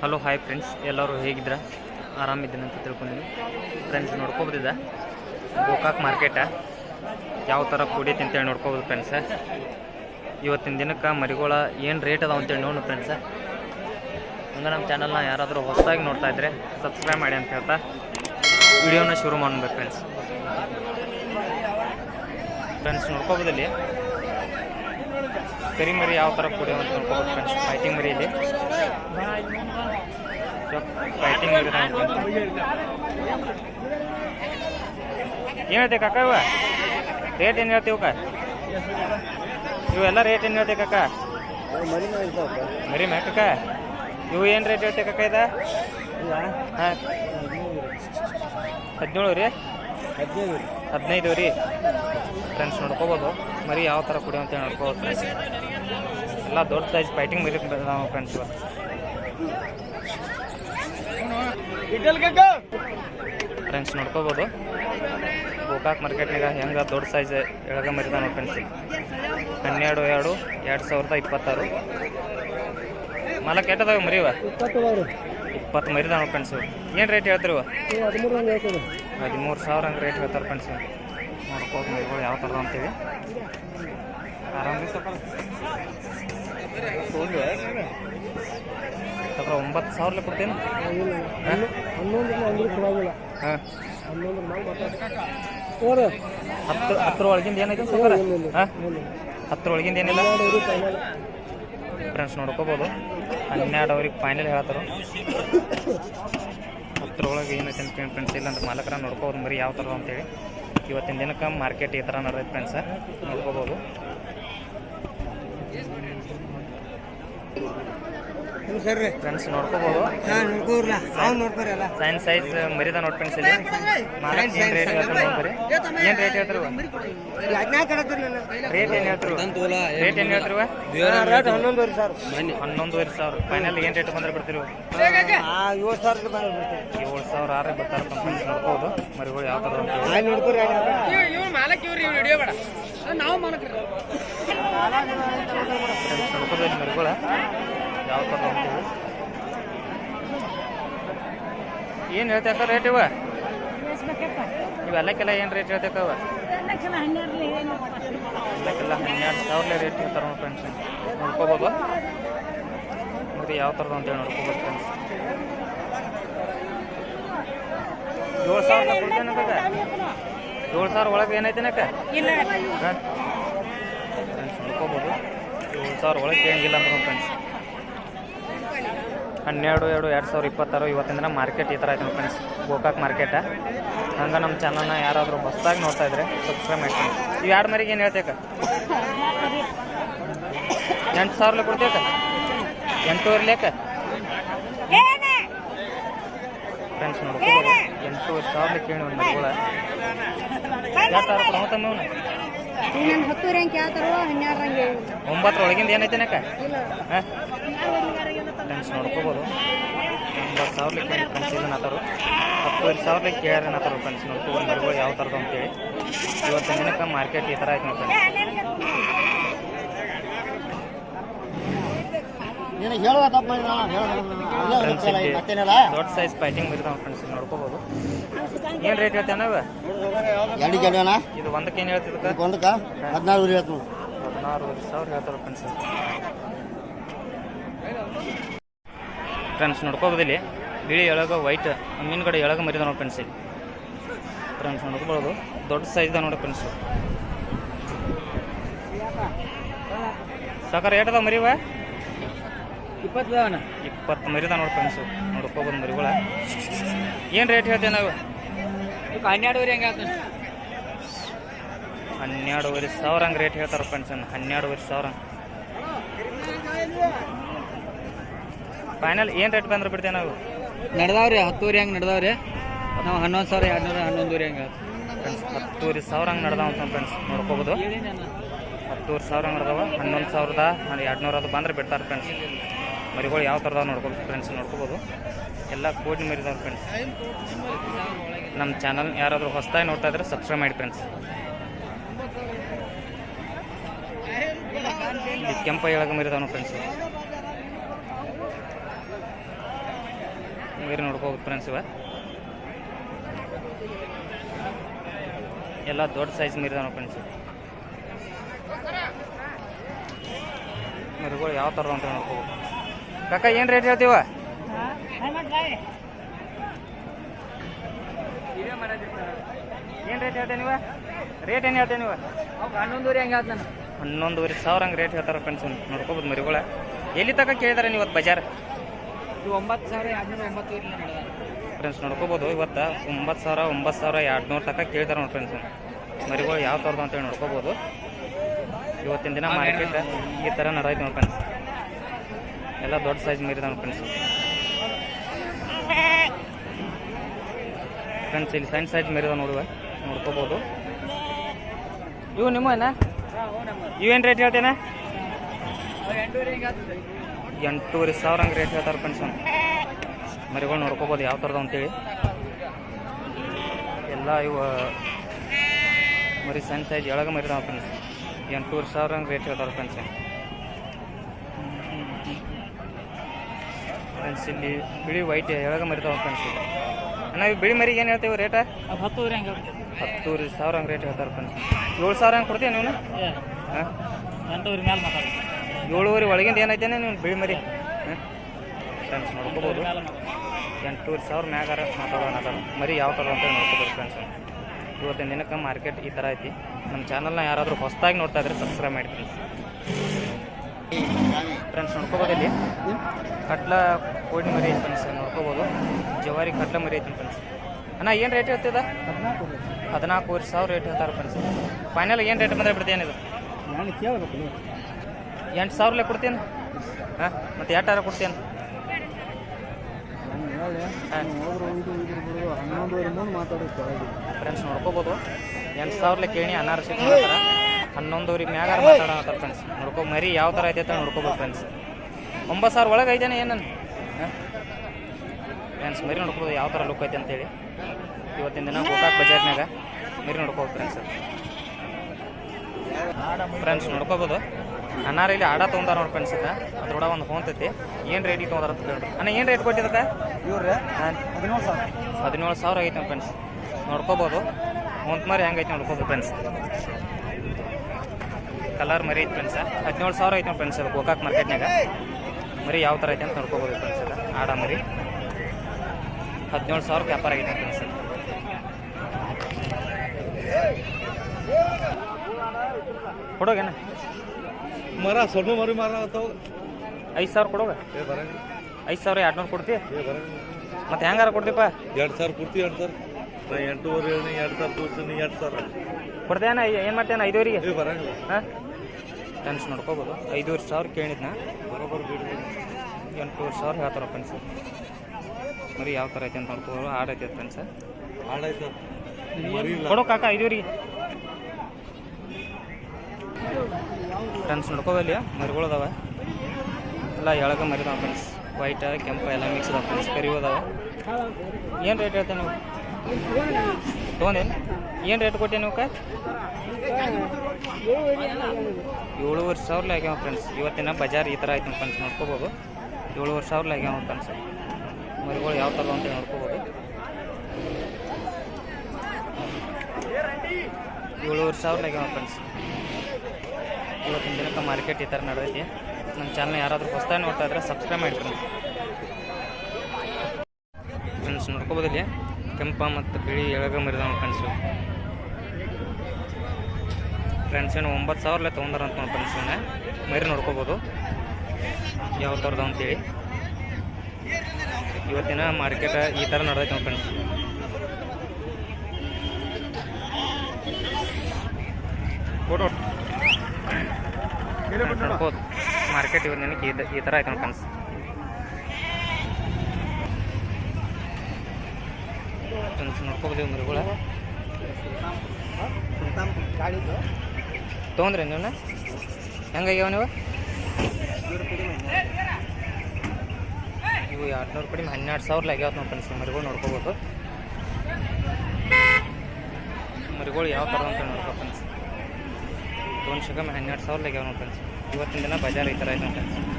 Hello, hi friends ಎಲ್ಲರೂ ಹೇಗಿದ್ರ ಆರಾಮಿದ್ದೀನಿ ಅಂತ ತಿಳ್ಕೊಂಡಿನಿ friends ನೋಡ್ಕೊಬೋದಿದೆ? Gokak ಮಾರ್ಕೆಟ? ಯಾವ ಥರ ಕೂಡೈತಿ ಅಂತೇಳಿ ನೋಡ್ಕೋಬೋದು ಫ್ರೆಂಡ್ಸ ಇವತ್ತಿನ ದಿನಕ್ಕೆ ಮರಿಗೋಳ ಏನು ರೇಟ್ ಅದಾವ ಅಂತೇಳಿ ನೋಡು ಫ್ರೆಂಡ್ಸ ಹಂಗೆ ನಮ್ಮ ಚಾನಲ್ನ ಯಾರಾದರೂ ಹೊಸದಾಗಿ ನೋಡ್ತಾ ಇದ್ರೆ ಸಬ್ಸ್ಕ್ರೈಬ್ ಮಾಡಿ ಅಂತ ಹೇಳ್ತಾ ವಿಡಿಯೋನ ಶುರು ಮಾಡ್ಬೇಕು ಫ್ರೆಂಡ್ಸ್ ಫ್ರೆಂಡ್ಸ್ ನೋಡ್ಕೋಬೋದಲ್ಲಿ? ಕರಿ ಮರಿ, ಯಾವ ಥರ ಕೊಡಿ ಅಂತ ನೋಡ್ಕೋಬೋದು ಫ್ರೆಂಡ್ಸ್ ಫೈಟಿಂಗ್ ಮರಿ ಇಲ್ಲಿ. ಫೈಟಿಂಗ್ ಏನು ಹೇಳ್ತೆ ಕಾಕ ಇವ? ರೇಟ್ ಏನು ಹೇಳ್ತೀವಿ ಕಾ ಇವೆಲ್ಲ ರೇಟ್ ಏನು ಹೇಳ್ತೀವಿ ಕಾಕ? ಮರಿ ಮ್ಯಾಕ ಇವು ಏನು ರೇಟ್ ಹೇಳ್ತೀವಿ ಕಾಕ ಇದ? ಹಾಂ. ಹದಿನೇಳು ರೀ. ಹದಿನೈದು ರೀ. ಫ್ರೆಂಡ್ಸ್ ನೋಡ್ಕೋಬೋದು. ಮರಿ ಯಾವ ಥರ ಕುಡಿಯೋ ಅಂತ ನೋಡ್ಕೋಬೋದು ಫ್ರೆಂಡ್ಸ್ ಎಲ್ಲ ದೊಡ್ಡ ಸೈಜ್ ಫೈಟಿಂಗ್ ಮರಿ ನಾವು ಫ್ರೆಂಡ್ಸ್ ಇವತ್ತು ಫ್ರೆಂಡ್ಸ್ ನೋಡ್ಕೋಬೋದು. ಗೋಕಾಕ್ ಮಾರ್ಕೆಟ್ನಾಗ ಹೆಂಗೆ ದೊಡ್ಡ ಸೈಜ್ ಎಳಗ ಮರಿದಾನ ಫ್ರೆಂಡ್ಸ್ ಹನ್ನೆರಡು, ಎರಡು ಎರಡು ಸಾವಿರದ ಇಪ್ಪತ್ತಾರು. ಮಾಲಕ್ ಮರಿ ಮರಿವ ಇಪ್ಪತ್ತು ಮರಿದಾವ ಫ್ರೆಂಡ್ಸ್ ಏನು ರೇಟ್ ಹೇಳ್ತಿರುವ ಹದಿಮೂರು ಸಾವಿರ ಹಂಗೆ ರೇಟ್ ಹೇಳ್ತಾರೆ ಫ್ರೆಂಡ್ಸ್. ನೋಡ್ಕೋದು ಮರಿಗಳು ಯಾವ ಥರ ಅಂತೀವಿ. ಆರಾಮ ಸ್ವಲ್ಪ ಒಂಬತ್ತು ಸಾವಿರ ಕೊಡ್ತೀನಿ. ಹಾಂ? ಹತ್ತು ಹತ್ತರ ಒಳಗಿಂದ ಏನೈತೆ ಸರ್ ಹಾಂ? ಹತ್ತರ ಒಳಗಿಂದ ಏನಿಲ್ಲ ಫ್ರೆಂಡ್ಸ್, ನೋಡ್ಕೋಬೋದು. ಹನ್ನೆರಡು ಅವ್ರಿಗೆ ಫೈನಲ್ ಹೇಳ್ತಾರೆ. ಹತ್ತರೊಳಗೆ ಏನೈತೆ ಅಂತ ಫ್ರೆಂಡ್ಸ್ ಇಲ್ಲ ಅಂದ್ರೆ ಮಾಲಕರ ನೋಡ್ಕೋಬೋದು ಮರಿ ಯಾವ ಥರ ಅಂತೇಳಿ. ಇವತ್ತಿನ ದಿನಕ್ಕೆ ಮಾರ್ಕೆಟ್ ಈ ಥರ ನಡೆದೈತೆ ಫ್ರೆಂಡ್ಸ ನೋಡ್ಕೋಬೋದು. ಫ್ರೆಂಡ್ಸ್ ನೋಡ್ಕೋಬೋದು. ಸೈನ್ ಸೈಜ್ ಮರಿದ ನೋಡ್ ಫ್ರೆಂಡ್ಸ್ ಇಲ್ಲಿ ಮಾಲಕ್ ಏನು ರೇಟ್ ಹೇಳ್ತಾರೆ ನೋಡ್ರಿ ಏನು ರೇಟ್ ಹೇಳ್ತಾರೆ? ರೇಟ್ ಏನು ಹೇಳ್ತಾರೆ? ರೇಟ್ ಏನು ಹೇಳ್ತಾರೆ? ಹನ್ನೊಂದುವರೆ ಸಾವಿರ. ಫೈನಲ್ ಏನು ರೇಟ್ ಬಂದ್ರೆ ಬಿಡ್ತೀರಿ ಏಳು ಸಾವಿರ ಆರು ಬರ್ತಾರೆ ಫ್ರೆಂಡ್ಸ್ ನೋಡ್ಬೋದು. ಮರಿಗಳು ಯಾವ ಥರ ನಾವು ಫ್ರೆಂಡ್ಸ್ ಮರಿಗಳ. ಯಾವ ಥರ ಅಂತೇಳಿ ಏನು ಹೇಳ್ತಕ್ಕ ರೇಟ್ ಇವ? ಇವೆಲ್ಲಕ್ಕೆಲ್ಲ ಏನು ರೇಟ್ ಹೇಳ್ತಕ್ಕವ ಎಲ್ಲಕ್ಕೆಲ್ಲ ಹನ್ನೆರಡು ಸಾವಿರ ರೇಟ್ ಹೇಳ್ತಾರೆ ನೋಡಿ ಫ್ರೆಂಡ್ಸ್ ನೋಡ್ಕೋಬೋದು? ಮತ್ತು ಯಾವ ಥರದ ಅಂತೇಳಿ ನೋಡ್ಕೋಬೋದು ಫ್ರೆಂಡ್ಸ್ ಏಳು ಸಾವಿರ ಕೊಡ್ತೇನಕ್ಕ ಏಳು ಸಾವಿರ ಒಳಗೆ ಏನೈತೇನಕ್ಕ ಫ್ರೆಂಡ್ಸ್ ನೋಡ್ಕೋಬೋದು. ಏಳು ಸಾವಿರ ಒಳಗೆ ಏನಿಲ್ಲ ಅಂತ ಫ್ರೆಂಡ್ಸ್ ಹನ್ನೆರಡು ಎರಡು ಎರಡು ಸಾವಿರ ಇಪ್ಪತ್ತಾರು ಇವತ್ತಿನ ದಿನ ಮಾರ್ಕೆಟ್ ಈ ಥರ ಐತೆ ಫ್ರೆಂಡ್ಸ್ ಗೋಕಾಕ್ ಮಾರ್ಕೆಟ. ಹಂಗೆ ನಮ್ಮ ಚಾನಲ್ನ ಯಾರಾದರೂ ಹೊಸ್ದಾಗಿ ನೋಡ್ತಾ ಇದ್ರೆ ಸಬ್ಸ್ಕ್ರೈಬ್ ಮಾಡ್ತೀನಿ ಇವು ಎರಡು ಮರಿಗೆ ಏನು ಹೇಳ್ತೇಕ ಎಂಟು ಸಾವಿರ ಕೊಡ್ತೇಕ ಎಂಟೂವರೆ ಲೇಕ ಫ್ರೆಂಡ್ಸ್ ನೋಡಿ ಎಂಟೂವರೆ ಸಾವಿರ ಕೇಳಿ ಒಂದು ಮಗಳ ಎರಡು ಸಾವಿರ ಕೊಡ ಮತ್ತೊಮ್ಮೆ ಅವನು? ನಾನು ಹತ್ತು ರ್ಯಾಂಕ್ ಯಾವ್ತಾರೋ ಹನ್ನೆರಡು ರಂಗ್ ಒಂಬತ್ತರ ಒಳಗಿಂದ ಏನೈತೆನಕ್ಕ? ಹಾಂ? ಫ್ರೆಂಡ್ಸ್ ನೋಡ್ಕೋಬೋದು ಒಂಬತ್ತು ಸಾವಿರ ಲೆಕ್ಕ ಫ್ರೆಂಡ್ಸ್ ಇದನ್ನ ಆತರು ಹತ್ತುವರೆ ಸಾವಿರ ಲೆಕ್ಕ ಕೇಳ್ಯಾರ ಆತರು ಫ್ರೆಂಡ್ಸ್ ನೋಡ್ಕೋಬೋದು ಮರಗಳು ಯಾವ ಥರದ್ದು ಅಂತೇಳಿ. ಇವತ್ತು ದಿನಕ್ಕೆ ಮಾರ್ಕೆಟ್ ಈ ಥರ ಆಯ್ತು ನೋಡಿ ಫ್ರೆಂಡ್ಸ್ ದೊಡ್ಡ ಸೈಜ್ ಫೈಟಿಂಗ್ ಬರೀತಾವ ಫ್ರೆಂಡ್ಸ್ ನೋಡ್ಕೋಬೋದು. ಏನು ರೇಟ್ ಹೇಳ್ತೇವೆ ನಾವು ಎರಡು ಗೆಳೆಯಣ ಇದು ಒಂದಕ್ಕೆ ಏನು ಹೇಳ್ತಿದ್ದಕ್ಕೆ ಒಂದಕ್ಕೆ? ಹದಿನಾರು ಹದಿನಾರು ಸಾವಿರ ಹೇಳ್ತಾರೆ ಫ್ರೆಂಡ್ಸ್ ಫ್ರೆಂಡ್ಸ್ ನೋಡ್ಕೋಬೋದಿಲ್ಲಿ ಬಿಳಿ ಎಳಗ ವೈಟ್ ಮೀನುಗಡೆ ಎಳಗ ಮರಿದ ನೋಡಿ ಫ್ರೆಂಡ್ಸ್ ಇಲ್ಲಿ. ಫ್ರೆಂಡ್ಸ್ ನೋಡ್ಕೊಬೋದು ದೊಡ್ಡ ಸೈಜ್ದ ನೋಡಿ ಫ್ರೆಂಡ್ಸ್. ಸಾಕಾರ ಏಟದ ಮರಿವ? ಇಪ್ಪತ್ತು ಇಪ್ಪತ್ತು ಮರಿದ ನೋಡಿ ಫ್ರೆಂಡ್ಸು. ನೋಡ್ಕೋಬೋದು ಮರಿಗಳ. ಏನು ರೇಟ್ ಹೇಳ್ತೇವೆ ನಾವು? ಹನ್ನೆರಡುವರೆ ಹೆಂಗೆ ಹನ್ನೆರಡುವರೆ ಸಾವಿರ ಹಂಗೆ ರೇಟ್ ಹೇಳ್ತಾರೆ ಫ್ರೆಂಡ್ಸ್. ಹನ್ನೆರಡುವರೆ ಸಾವಿರ. ಫೈನಲ್ ಏನು ರೇಟ್ ಬಂದ್ರೆ ಬಿಡ್ತೇವೆ ನಾವು? ನಡೆದಾವ್ರಿ ಹತ್ತೂರಿ ಹೆಂಗೆ ನಡೆದಾವ್ರಿ. ನಾವು ಹನ್ನೊಂದು ಸಾವಿರ ಎರಡು ನೂರ ಹನ್ನೊಂದುವರೆ ಹಂಗೆ ಫ್ರೆಂಡ್ಸ್ ಹತ್ತೂವರೆ ಸಾವಿರ ಹಂಗೆ ನಡೆದಾವ ಅಂತ ಫ್ರೆಂಡ್ಸ್ ನೋಡ್ಕೋಬೋದು. ಹತ್ತೂರು ಸಾವಿರ ಹಂಗೆ ನಡೆದಾವ ಹನ್ನೊಂದು ಸಾವಿರದ ಎರಡು ನೂರ ಅದು ಬಂದ್ರೆ ಬಿಡ್ತಾರೆ ಫ್ರೆಂಡ್ಸ್ ಮರಿಗಳು ಯಾವ ಥರದ ನೋಡ್ಕೋಬೋದು ಫ್ರೆಂಡ್ಸ್ ನೋಡ್ಕೋಬೋದು. ಎಲ್ಲ ಕೋಡಿ ಮರಿದಾವ್ರು ಫ್ರೆಂಡ್ಸ್ ನಮ್ಮ ಚಾನಲ್ ಯಾರಾದರೂ ಹೊಸದಾಗಿ ನೋಡ್ತಾ ಇದ್ರೆ ಸಬ್ಸ್ಕ್ರೈಬ್ ಮಾಡಿ ಫ್ರೆಂಡ್ಸ್ ಕೆಂಪ ಎಳಗ ಮರಿದಾವ ಫ್ರೆಂಡ್ಸ್ ಮರಿ ನೋಡ್ಕೋಬೋದು ಫ್ರೆಂಡ್ಸ್ ಇವ. ಎಲ್ಲ ದೊಡ್ಡ ಸೈಜ್ ಮೀರಿದಾವ ಫ್ರೆಂಡ್ಸ್ ಮರಿಗಳು ಯಾವ ಥರ ಅಂತ ನೋಡ್ಕೋಬೋದು ಕಾಕ, ಏನು ರೇಟ್ ಹೇಳ್ತೀವ? ಏನು ರೇಟ್ ಹೇಳ್ತೇನೆ ನೀವು? ರೇಟ್ ಏನು ಹೇಳ್ತೇನೆ ನೀವು? ಹನ್ನೊಂದುವರೆ ಹಂಗೆ ಹೇಳ್ತಾನೆ ನಾನು ಹನ್ನೊಂದುವರೆ ಸಾವಿರ ಹಂಗೆ ರೇಟ್ ಹೇಳ್ತಾರೆ ಫ್ರೆಂಡ್ಸ್ ನೋಡ್ಕೋಬೋದು ಮರಿಗಳ. ಎಲ್ಲಿ ತನಕ ಕೇಳಿದಾರೆ ನೀವು ಬಜಾರ್? ಇದು ಒಂಬತ್ತು ಸಾವಿರ ಎರಡ್ನೂರ ಫ್ರೆಂಡ್ಸ್ ನೋಡ್ಕೋಬೋದು ಇವತ್ತು ಒಂಬತ್ತು ಸಾವಿರ ಒಂಬತ್ತು ಸಾವಿರ ಎರಡು ನೂರು ತನಕ ಕೇಳ್ತಾರೆ ನೋಡಿ ಫ್ರೆಂಡ್ಸ್ ಮರಿಗಳು ಯಾವ ಥರದ್ದು ಅಂತೇಳಿ ನೋಡ್ಕೋಬೋದು. ಇವತ್ತಿನ ದಿನ ಮಾರ್ಕೆಟ್ ಈ ಥರ ನಡೆದೈತೆ ನೋಡಿ ಫ್ರೆಂಡ್ಸ್ ಎಲ್ಲ ದೊಡ್ಡ ಸೈಜ್ ಮೀರಿದ ನೋಡಿ ಫ್ರೆಂಡ್ಸ್ ಫ್ರೆಂಡ್ಸ್ ಇಲ್ಲಿ ಸಣ್ಣ ಸೈಜ್ ಮೀರಿದ ನೋಡುವ ನೋಡ್ಕೋಬೋದು. ಇವು ನಿಮ್ಮ ಏನ ಇವೇನು ರೇಟ್ ಹೇಳ್ತೇನೆ ಎಂಟೂವರೆ ಸಾವಿರ ಹಂಗೆ ರೇಟ್ ಹೇಳ್ತಾರೆ ಫ್ರೆಂಡ್ಸ್ ಮರಿಗಳು ನೋಡ್ಕೋಬೋದು ಯಾವ ಥರದ ಅಂತೇಳಿ. ಎಲ್ಲ ಇವು ಮರಿ ಸಣ್ಣ ಸೈಜ್ ಎಳಗ ಮರಿದಾವ ಫ್ರೆಂಡ್ಸ್ ಎಂಟೂವರೆ ಸಾವಿರ ಹಂಗೆ ರೇಟ್ ಹೇಳ್ತಾರೆ ಫ್ರೆಂಡ್ಸ್ ಫ್ರೆಂಡ್ಸ್ ಇಲ್ಲಿ ಬಿಳಿ ವೈಟ್ ಎಳಗ ಮರಿದಾವ ಫ್ರೆಂಡ್ಸ್ ಅಣ್ಣ ಇವು ಬಿಳಿ ಮರಿಗೆ ಏನು ಹೇಳ್ತೀವಿ ರೇಟ ಹತ್ತೂವರೆ ಹಂಗೆ ಹತ್ತೂವರೆ ಸಾವಿರ ಹಂಗೆ ರೇಟ್ ಹೇಳ್ತಾರೆ ಫ್ರೆಂಡ್ಸ್ ಏಳು ಸಾವಿರ ಹಂಗೆ ಕೊಡ್ತೀಯ ನೀವು ಹಾಂ? ಎಂಟೂವರೆ ಮೇಲೆ ಮಾತಾಡಿ ಏಳುವರೆ ಒಳಗಿಂದ ಏನೈತೇನೆ ನೀವು ಬಿಳಿ ಮರಿ. ಫ್ರೆಂಡ್ಸ್ ನೋಡ್ಕೋಬೋದು. ಎಂಟೂವರೆ ಸಾವಿರ ಮ್ಯಾಗಾರ ಮಾತಾಡೋಣ ಅದಾರ ಮರಿ ಯಾವ ಥರ ಅಂತ ನೋಡ್ಕೋಬೋದು ಫ್ರೆಂಡ್ಸ್ ಇವತ್ತಿನ ದಿನಕ್ಕೆ ಮಾರ್ಕೆಟ್ ಈ ಥರ ಐತಿ. ನಮ್ಮ ಚಾನಲ್ನ ಯಾರಾದರೂ ಹೊಸದಾಗಿ ನೋಡ್ತಾ ಇದ್ರೆ ಸಬ್ಸ್ಕ್ರೈಬ್ ಮಾಡಿ ಫ್ರೆಂಡ್ಸ್ ಫ್ರೆಂಡ್ಸ್ ನೋಡ್ಕೋಬೋದು ಇಲ್ಲಿ. ಕಟ್ಲ ಕೋಡಿ ಮರಿ ಐತಿ ಫ್ರೆಂಡ್ಸ್ ನೋಡ್ಕೋಬೋದು. ಜವಾರಿ ಕಟ್ಲ ಮರಿ ಐತಿ ಫ್ರೆಂಡ್ಸ್ ಅಣ್ಣ ಏನು ರೇಟ್ ಹೇಳ್ತಿದ ಹದಿನಾಲ್ಕೂವರೆ. ಸಾವಿರ ರೇಟ್ ಹೇಳ್ತಾರೆ ಫ್ರೆಂಡ್ಸ್ ಫೈನಲ್ ಏನು ರೇಟ್ ಬಂದರೆ ಬಿಡ್ತೇನೆ ಇದು ನಾನು ಕೇಳಬೇಕು ಎಂಟು ಸಾವಿರಲೆ ಕೊಡ್ತೀನಿ. ಹಾಂ, ಮತ್ತು ಎಟ್ಟಾರ ಕೊಡ್ತೀನಿ. ಫ್ರೆಂಡ್ಸ್ ನೋಡ್ಕೋಬೋದು. ಎಂಟು ಸಾವಿರಲೆ ಕೇಳಿ ಅನಾರ ಸಿಕ್ ಮಾಡ್ತಾರೆ ಹನ್ನೊಂದುವರೆಗೆ ಮ್ಯಾಗಾರ ಮಾತಾಡೋಣ ಫ್ರೆಂಡ್ಸ್ ನೋಡ್ಕೋ, ಮರಿ ಯಾವ ಥರ ಐತೆ ಅಂತ ನೋಡ್ಕೋಬೋದು ಫ್ರೆಂಡ್ಸ್ ಒಂಬತ್ತು ಸಾವಿರ ಒಳಗೆ ಐತೇನೆ ಏನನ್ ಫ್ರೆಂಡ್ಸ್ ಮರಿ ನೋಡ್ಕೋಬೋದು ಯಾವ ಥರ ಲುಕ್ ಐತೆ ಅಂತೇಳಿ. ಇವತ್ತಿನ ದಿನ ಗೋಕಾಕ್ ಬಜಾರ್ನಾಗ ಮರಿ ನೋಡ್ಕೋಬೋದು ಫ್ರೆಂಡ್ಸ್ ಫ್ರೆಂಡ್ಸ್ ನೋಡ್ಕೋಬೋದು. ಅನ್ನಾರ ಇಲ್ಲಿ ಆಡ ತೊಗೊಂಡಾರ ನೋಡಿ ಫ್ರೆಂಡ್ಸ್ ಅದ್ರೊಳಗೆ ಒಂದು ಹೊಂತೈತಿ ಏನು ರೇಟಿಗೆ ತೊಗೊಂಡಾರ ಅಂತ ಕೇಳ್ರಿ. ಅಣ್ಣ ಏನು ರೇಟ್ ಕೊಟ್ಟಿದ್ದಕ್ಕೆ? ಇವ್ರೆ ಹದಿನೇಳು ಸಾವಿರ. ಹದಿನೇಳು ಸಾವಿರ ಆಗೈತೆ ನಮ್ಮ ಫ್ರೆಂಡ್ಸ್ ನೋಡ್ಕೋಬೋದು. ಹೊಂತ ಮರಿ ಹೆಂಗೈತೆ ನೋಡ್ಕೋಬೋದು ಫ್ರೆಂಡ್ಸ್ ಕಲರ್ ಮರಿ ಐತೆ ಫ್ರೆಂಡ್ಸ್ ಹದಿನೇಳು ಸಾವಿರ ಐತೆ ನೋಡಿ ಫ್ರೆಂಡ್ಸ್ ಅದು ಗೋಕಾಕ್ ಮಾರ್ಕೆಟ್ನಾಗ ಮರಿ ಯಾವ ಥರ ಐತೆ ಅಂತ ನೋಡ್ಕೋಬೋದು ಫ್ರೆಂಡ್ಸ್ ಇದು ಆಡ ಮರಿ. ಹದಿನೇಳು ಸಾವಿರ ವ್ಯಾಪಾರ ಆಗೈತೆ ಫ್ರೆಂಡ್ಸ್ ಕೊಡೋಗೇನ? ಮರ ಸೊಣ್ಣು ಮರಿ ಮರ ಐದು ಸಾವಿರ ಕೊಡೋಗ ಏ ಬರಂಗ ಐದು ಸಾವಿರ ಎರಡು ನೂರು ಕೊಡ್ತಿ ಏ ಬರಂಗ ಮತ್ತೆ ಹೆಂಗಾರ ಕೊಡ್ತೀಪ ಎರಡು ಸಾವಿರ ಕೊಡ್ತಿ ಎರಡು ಸಾವಿರ? ನಾ ಎಂಟೂವರೆ ಹೇಳಿ ಎರಡು ಸಾವಿರ ತೋರಿಸ್ತೀನಿ ಎರಡು ಸಾವಿರ. ಕೊಡ್ತೇನ ಏನು ಮಾಡ್ತೇನೆ ಐದುವರೆಗೆ? ಏ ಬರಂಗಿಲ್ಲ ಹಾಂ? ಫ್ರೆಂಡ್ಸ್ ನೋಡ್ಕೋಬೋದು ಐದೂವರೆ ಸಾವಿರ ಕೇಳಿದ್ನ? ಬರೋಬ್ಬರ ಬಿಡಿ ಎಂಟೂವರೆ ಸಾವಿರ ಹೇಳ್ತಾರ ಫ್ರೆಂಡ್ಸ್ ಮರಿ ಯಾವ ಥರ ಐತೆ ಅಂತ ನೋಡ್ಕೋಬೋದು. ಹಾಡ್ ಐತೆ ಫ್ರೆಂಡ್ಸ್ ಆಡಾಯ್ತು ಮರಿ ಇಲ್ಲ. ಕೊಡೋ ಕಾಕ ಐದುವರೆಗೆ. ಫ್ರೆಂಡ್ಸ್ ನೋಡ್ಕೋವಲ್ಲಿ ಮರಿಗಳು ಅದಾವ. ಎಲ್ಲ ಎಳಗ ಮರಿದಾವ ಫ್ರೆಂಡ್ಸ್ ವೈಟ್ ಕೆಂಪು ಎಲ್ಲ ಮಿಕ್ಸ್ ಅದಾವ ಫ್ರೆಂಡ್ಸ್ ಕರಿ ಅದಾವ. ಏನು ರೇಟ್ ಹೇಳ್ತೇನೆ ನೀವು? ತೊಗೊಂಡೇನು ಏನು ರೇಟ್ ಕೊಟ್ಟೆ ನೀವು ಏಳುವರೆ ಸಾವಿರ ಆಗ್ಯಾವ ಫ್ರೆಂಡ್ಸ್ ಇವತ್ತಿನ ಬಜಾರ್ ಈ ಥರ ಆಯ್ತು ಫ್ರೆಂಡ್ಸ್ ನೋಡ್ಕೋಬೋದು. ಏಳುವರೆ ಸಾವಿರ ಆಗ್ಯಾವ ಫ್ರೆಂಡ್ಸ್ ಮರಿಗಳು ಯಾವ ಥರ ಅಂತ ನೋಡ್ಕೋಬೋದು. ಏಳುವರೆ ಸಾವಿರ ಆಗ್ಯಾವ ಫ್ರೆಂಡ್ಸ್ ಇವತ್ತಿನ ದಿನಕ್ಕೆ ಮಾರ್ಕೆಟ್ ಈ ಥರ ನಡೆದೈತಿ ನಮ್ಮ ಚಾನಲ್ ಯಾರಾದರೂ ಹೊಸ್ದಾಗಿ ನೋಡ್ತಾ ಇದ್ರೆ ಸಬ್ಸ್ಕ್ರೈಬ್ ಮಾಡ್ಕೊಂಡು ಫ್ರೆಂಡ್ಸ್ ನೋಡ್ಕೋಬೋದಿಲ್ಲ ಕೆಂಪ ಮತ್ತು ಬಿಳಿ ಎಳಗ ಮರಿದಾವ ಫ್ರೆಂಡ್ಸು ಫ್ರೆಂಡ್ಸ್ ಏನು ಒಂಬತ್ತು ಸಾವಿರಲೆ ತೊಗೊಂಡಾರ ಅಂತ ನೋಡಿ ಫ್ರೆಂಡ್ಸ್ ಇವನ್ನ ಮರಿ ನೋಡ್ಕೋಬೋದು. ಯಾವ ಥರದ ಅಂತೇಳಿ ಇವತ್ತಿನ ಮಾರ್ಕೆಟ್ ಈ ಥರ ನಡೆದೈತೆ ನೋಡಿ ಫ್ರೆಂಡ್ಸ್ ಫೋಟೋ ನೋಡ್ಬೋದು ಮಾರ್ಕೆಟ್ ಇವತ್ತು ನನಗೆ ಈ- ಥರ ಆಯ್ತು ಫ್ರೆಂಡ್ಸ್ ನೋಡ್ಕೋಬೋದು ಮರಿಗಳ. ತೊಗೊಂಡ್ರಿ ನೀವು ಹೆಂಗಾಗ್ಯಾವ ನೀವು? ಇವು ಎರಡು ನೂರು ಕಡಿಮೆ ಹನ್ನೆರಡು ಸಾವಿರ ಆಗ್ಯಾವ ನಾವು ಫ್ರೆಂಡ್ಸ್ ಮರಿಗಳು ನೋಡ್ಕೋಬೋದು. ಮರಿಗಳು ಯಾವ ಥರ ಅಂತ ನೋಡ್ಕೋ ಫ್ರೆಂಡ್ಸ್ ಒಂದು ಶಕಮ್ ಹನ್ನೆರಡು ಸಾವಿರ ಆಗ್ಯಾವ ನೋಡಿ ಇವತ್ತಿನ ದಿನ ಬಜಾರ್ ಈ ಥರ ಐತೆ ಫ್ರೆಂಡ್ಸ್